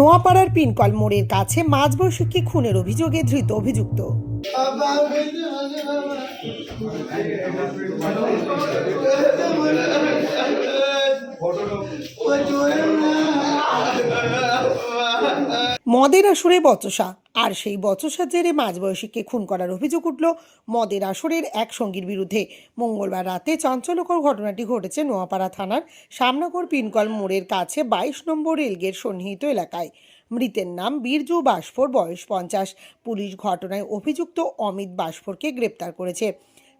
নোয়াপাড়ার পিনকল মোড়ের কাছে মাঝ বৈশাখী খুনের অভিযোগে ধৃত অভিযুক্ত। মদের আসরে বচসা। আর সেই বচসার জেরে মাঝবয়সীকে খুন করার অভিযোগ উঠল মদের আসরের এক সঙ্গীর বিরুদ্ধে। মঙ্গলবার রাতে চাঞ্চল্যকর ঘটনাটি ঘটেছে নোয়াপাড়া থানার সামনগর পিনকল মোড়ের কাছে বাইশ নম্বর রেলগেট সন্নিহিত এলাকায়। মৃতের নাম বীরজু বাসফোর, বয়স পঞ্চাশ। পুলিশ ঘটনায় অভিযুক্ত অমিত বাসফোরকে গ্রেপ্তার করেছে।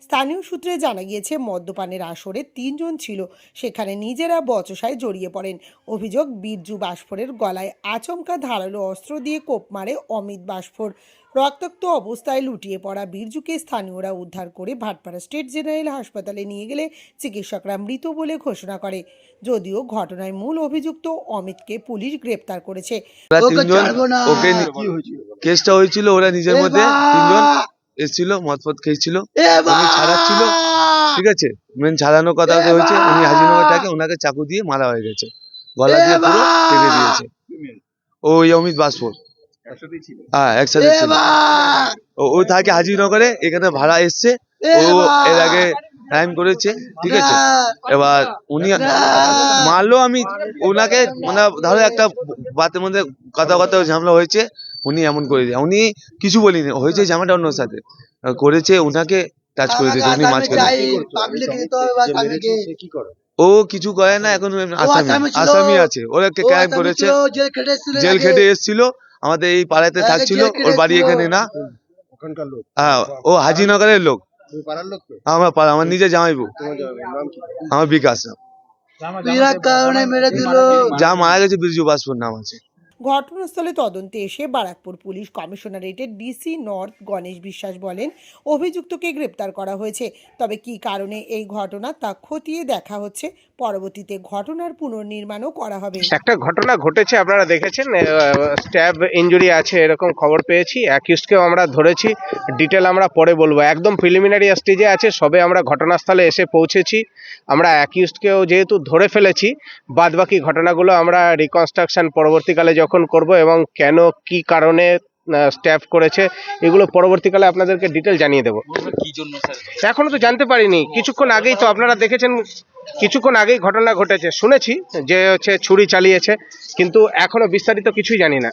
স্থানীয় সূত্রে জানা গিয়েছে মদ্যপানের আসরে তিনজন ছিল। সেখানে নিজেরা বচসায় জড়িয়ে পড়েন। অভিযোগ বীরজু বাসফোরের গলায় আচমকা ধারালো অস্ত্র দিয়ে কোপ মারে অমিত বাসফোর রক্তাক্ত অবস্থায় লুটিয়ে পড়া বীরজুকে স্থানীয়রা উদ্ধার করে ভাটপাড়া স্টেট জেনারেল হাসপাতালে নিয়ে গেলে চিকিৎসকরা মৃত বলে ঘোষণা করে। যদিও ঘটনায় মূল অভিযুক্ত অমিতকে পুলিশ গ্রেপ্তার করেছে? কেসটা হয়েছিল ওরা নিজের মধ্যে তিনজন। এসেছিল মদ ফদ খেয়েছিল ছাড়াচ্ছিল। ঠিক আছে মেন ছাড়ানোর কথা হয়েছে! উনি হাজিনগরটাকে ওনাকে চাকু দিয়ে মারা হয়ে গেছে। গলা দিয়ে পুরো কেটে দিয়েছে। ওই অমিত বাসপুর হ্যাঁ একসাথে ছিল। বা! ও- থাকে হাজিনগরে এখানে ভাড়া এসছে। ও এর আগে ক্রাইম করেছে ঠিক আছে? এবার উনি মারলো আমি ওনাকে মানে ধরো একটা বাতের মধ্যে কথা কথা ঝামেলা হয়েছে উনি এমন করে দিয়ে উনি কিছু বলিনি হয়েছে ঝামেলাটা অন্য সাথে। করেছে ওনাকে টাচ করে দিয়েছে উনি মাঝখানে। ও কিছু করে না এখন আসামি। আসামি আছে। ওরা একটা ক্রাইম করেছে। জেল খেটে এসেছিল জেল আগে। খেটে এসেছিল। আমাদের এই পাড়াতে থাকছিল ওর বাড়ি এখানে না। হ্যাঁ ও হাজিনগরের লোক। তুমি পাড়ার লোক তো? আমার পাড়া আমার নিজের জামাইবু তোমার আমার বিকাশ নাম। বিরাট কারণে মেরে দিল যা মারা গেছে বিরজু বাসপুর নাম আছে। ঘটনাস্থলে তদন্তে এসে বারাকপুর পুলিশ কমিশনারেটের ডিসি নর্থ গণেশ বিশ্বাস বলেন, অভিযুক্তকে গ্রেপ্তার করা হয়েছে। তবে কী কারণে এই ঘটনা তা খতিয়ে দেখা হচ্ছে? পরবর্তীতে ঘটনার পুনর্নির্মাণও করা হবে। একটা ঘটনা ঘটেছে, আপনারা দেখেছেন স্ট্যাব ইনজুরি আছে, এরকম খবর পেয়েছি, অ্যাকিউজকেও আমরা ধরেছি, ডিটেল আমরা পরে বলব। একদম প্রিলিমিনারি স্টেজে আছে, সবে আমরা ঘটনাস্থলে এসে পৌঁছেছি। আমরা অ্যাকিউজকেও যেহেতু ধরে ফেলেছি, বাদবাকি ঘটনাগুলো আমরা রিকনস্ট্রাকশন পরবর্তীকালে যখন করব এবং কেন কি কারণে স্ট্যাফ করেছে এগুলো পরবর্তীকালে আপনাদেরকে ডিটেল জানিয়ে দেবো। এখনও তো জানতে পারিনি। কিছুক্ষণ আগেই তো আপনারা দেখেছেন কিছুক্ষণ আগেই ঘটনা ঘটেছে। শুনেছি যে হচ্ছে ছুরি চালিয়েছে কিন্তু এখনও বিস্তারিত কিছুই জানি না।